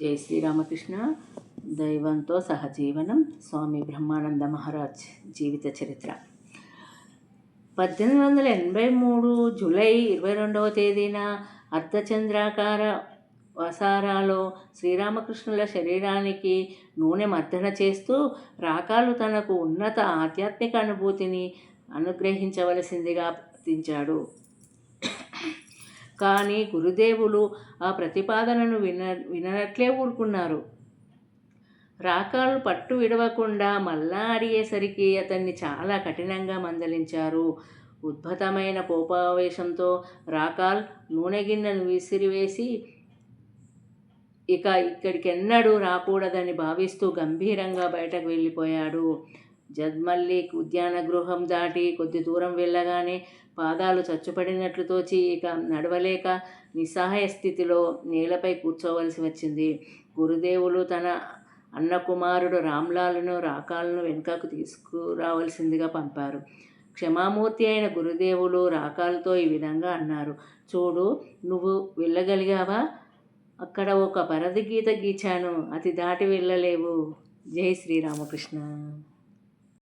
జై శ్రీరామకృష్ణ. దైవంతో సహజీవనం. స్వామి బ్రహ్మానంద మహారాజ్ జీవిత చరిత్ర. పద్దెనిమిది వందల ఎనభై మూడు జూలై ఇరవై రెండవ తేదీన అర్ధచంద్రాకార వసారాలో శ్రీరామకృష్ణుల శరీరానికి నూనె మర్దన చేస్తూ రాకాలు తనకు ఉన్నత ఆధ్యాత్మిక అనుభూతిని అనుగ్రహించవలసిందిగా ప్రార్థించాడు. కానీ గురుదేవులు ఆ ప్రతిపాదనను విన వినట్లే ఊరుకున్నారు. రాకాలు పట్టు విడవకుండా మళ్ళా అడిగేసరికి అతన్ని చాలా కఠినంగా మందలించారు. ఉద్భుతమైన కోపావేశంతో రాకాల్ నూనె గిన్నెను విసిరివేసి ఇక ఇక్కడికెన్నడూ రాకూడదని భావిస్తూ గంభీరంగా బయటకు వెళ్ళిపోయాడు. జద్మల్లిక్ ఉద్యాన గృహం దాటి కొద్ది దూరం వెళ్ళగానే పాదాలు చచ్చుపడినట్లు తోచి ఇక నడవలేక నిస్సహాయ స్థితిలో నేలపై కూర్చోవలసి వచ్చింది. గురుదేవులు తన అన్న కుమారుడు రామ్లాల్ను రాకాలను వెనుకకు తీసుకురావలసిందిగా పంపారు. క్షమామూర్తి అయిన గురుదేవులు రాకాలతో ఈ విధంగా అన్నారు. చూడు నువ్వు వెళ్ళగలిగావా? అక్కడ ఒక పరద గీత గీచాను. అది దాటి వెళ్ళలేవు. జై శ్రీరామకృష్ణ.